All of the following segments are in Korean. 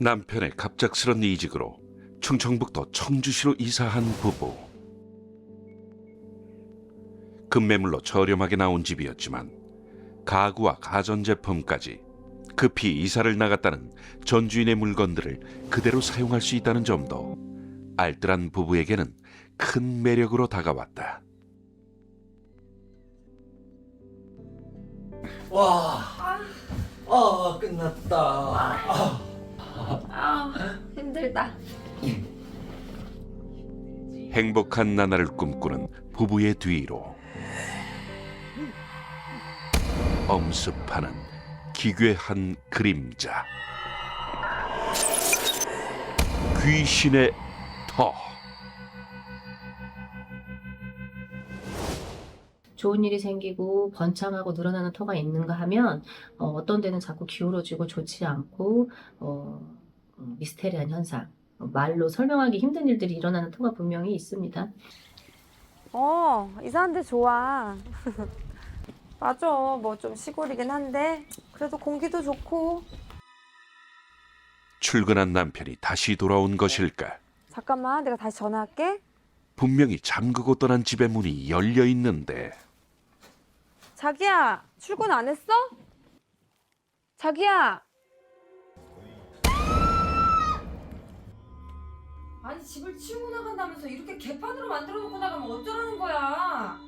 남편의 갑작스런 이직으로 충청북도 청주시로 이사한 부부. 급매물로 저렴하게 나온 집이었지만 가구와 가전제품까지 급히 이사를 나갔다는 전주인의 물건들을 그대로 사용할 수 있다는 점도 알뜰한 부부에게는 큰 매력으로 다가왔다. 와, 아 끝났다. 아, 아 힘들다. 행복한 나날을 꿈꾸는 부부의 뒤로 엄습하는 기괴한 그림자 귀신의 터 좋은 일이 생기고 번창하고 늘어나는 터가 있는가 하면 어, 떤 데는 자꾸 기울어지고 좋지 않고 어, 음, 미스테리한 현상, 어, 말로 설명하기 힘든 일들이 일어나는 터가 분명히 있습니다. 어, 이사한데 좋아. 맞아. 뭐 좀 시골이긴 한데 그래도 공기도 좋고. 출근한 남편이 다시 돌아온 것일까 잠깐만, 내가 다시 전화할게. 분명히 잠그고 떠난 집의 문이 열려 있는데 자기야, 출근 안 했어? 자기야. 집을 치우고 나간다면서 이렇게 개판으로 만들어 놓고 나가면 어쩌라는 거야?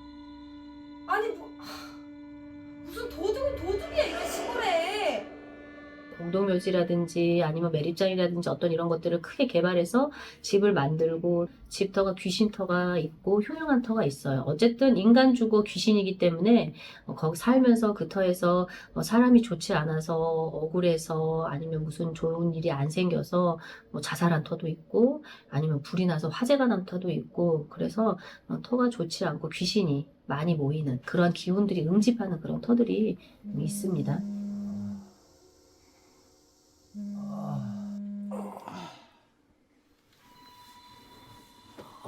공동묘지라든지 아니면 매립장이라든지 어떤 이런 것들을 크게 개발해서 집을 만들고 집터가 귀신터가 있고 효용한 터가 있어요. 어쨌든 인간 주고 귀신이기 때문에 어, 거기 살면서 그 터에서 어, 사람이 좋지 않아서 억울해서 아니면 무슨 좋은 일이 안 생겨서 뭐 자살한 터도 있고 아니면 불이 나서 화재가 난 터도 있고 그래서 어, 터가 좋지 않고 귀신이 많이 모이는 그런 기운들이 응집하는 그런 터들이 있습니다.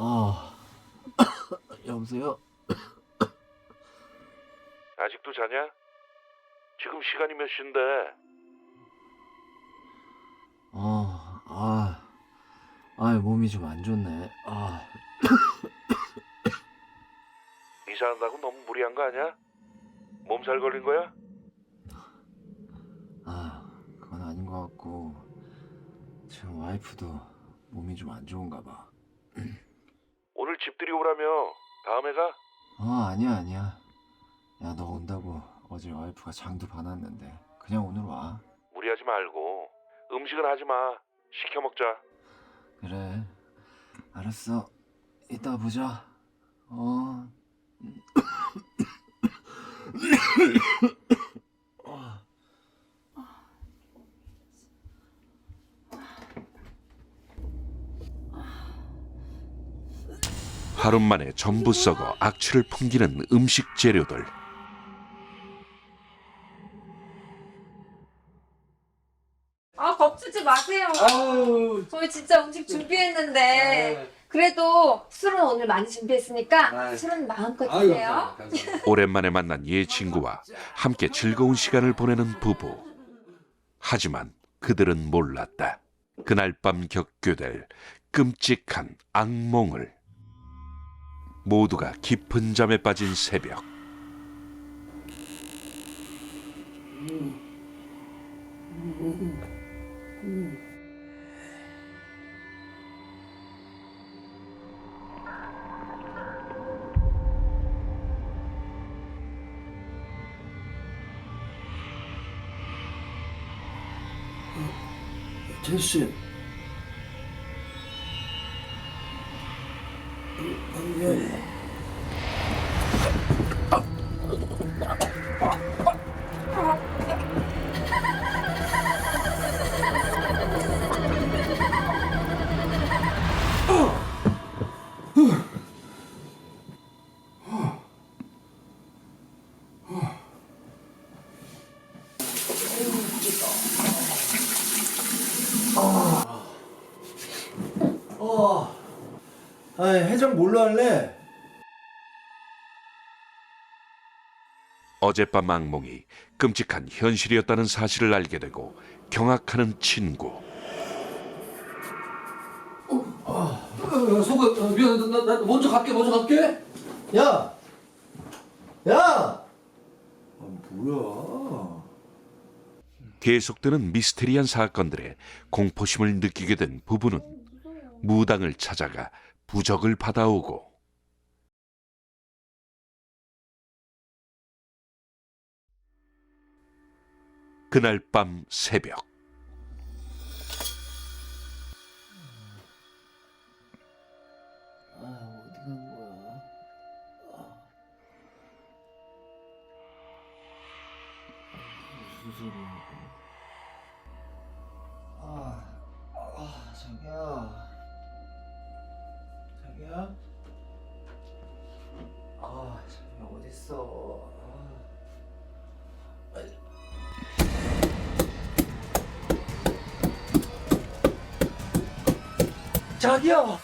아, 여보세요? 아직도 자냐? 지금 시간이 몇 시인데 어, 아, 아, 몸이 좀 안 좋네. 아, 이사한다고 너무 무리한 거 아니야? 몸살 걸린 거야? 아, 그건 아닌 것 같고 지금 와이프도 몸이 좀 안 좋은가 봐. 집들이 오라며 다음에 가? 어, 아니야, 아니야. 야, 너 온다고 어제 와이프가 장도 봐놨는데 그냥 오늘 와. 무리하지 말고 음식은 하지 마 시켜 먹자 그래, 알았어. 이따 보자. 어. 하루 만에 전부 썩어 악취를 풍기는 음식 재료들 아, 겁주지 마세요. 아우, 저희 진짜 음식 준비했는데. 그래도 술은 오늘 많이 준비했으니까 아유. 술은 마음껏 드세요. 오랜만에 만난 옛 친구와 함께 즐거운 시간을 보내는 부부 하지만 그들은 몰랐다 그날 밤 겪게 끔찍한 악몽을 모두가 깊은 잠에 빠진 새벽 제시. 어. 아, 해장 뭘로 할래? 어젯밤 악몽이 끔찍한 현실이었다는 사실을 알게 되고 경악하는 친구 어, 속아 어, 미안해 나, 나 먼저 갈게 먼저 갈게 야! 야! 아, 뭐야? 계속되는 미스테리한 사건들에 공포심을 느끼게 된 부부는 무당을 찾아가 부적을 받아오고 그날 밤 새벽 아, 거야? 무슨 소리야? 자기야!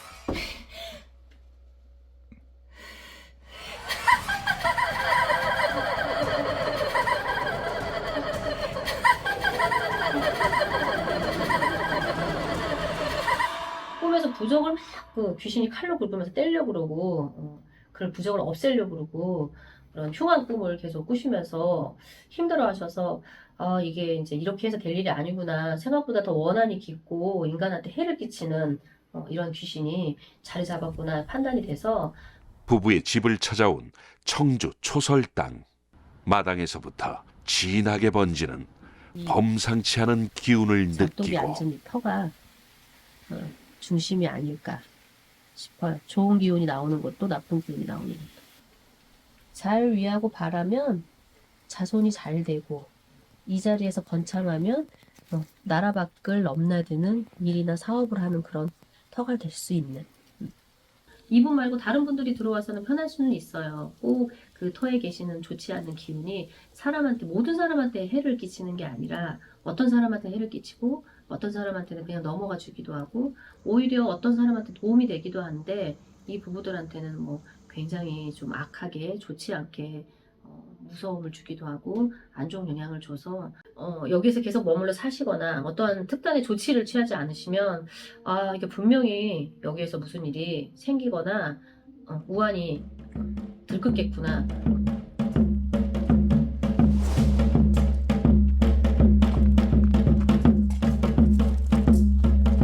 꿈에서 부적을 막그 귀신이 칼로 긁으면서 때려 그러고 어, 그걸 부적을 없애려고 그러고 그런 흉한 꿈을 계속 꾸시면서 힘들어하셔서 아 이게 이제 이렇게 해서 될 일이 아니구나 생각보다 더 원한이 깊고 인간한테 해를 끼치는 어, 이런 귀신이 자리 잡았구나 판단이 돼서 부부의 집을 찾아온 청주 초설 땅 마당에서부터 진하게 번지는 이 범상치 않은 기운을 느끼고 앉은 이 터가 어, 중심이 아닐까 싶어요. 좋은 기운이 나오는 것도 나쁜 기운이 나오는 것도. 잘 위하고 바라면 자손이 잘 되고 이 자리에서 번창하면 어, 나라 밖을 넘나드는 일이나 사업을 하는 그런 터가 될 수 있는 음. 이분 말고 다른 분들이 들어와서는 편할 수는 있어요. 꼭 그 터에 계시는 좋지 않은 기운이 사람한테 모든 사람한테 해를 끼치는 게 아니라 어떤 사람한테 해를 끼치고 어떤 사람한테는 그냥 넘어가 주기도 하고 오히려 어떤 사람한테 도움이 되기도 하는데 이 부부들한테는 뭐 굉장히 좀 악하게 좋지 않게 어, 무서움을 주기도 하고 안 좋은 영향을 줘서 어, 여기서 계속 머물러 사시거나 어떠한 특단의 조치를 취하지 않으시면 아 이게 분명히 여기에서 무슨 일이 생기거나 어, 우환이 들끓겠구나.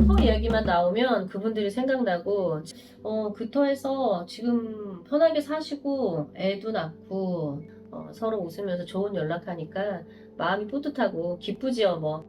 터 이야기만 나오면 그분들이 생각나고 어, 그 터에서 지금 편하게 사시고 애도 낳고 어, 서로 웃으면서 좋은 연락하니까 마음이 뿌듯하고 기쁘지요 뭐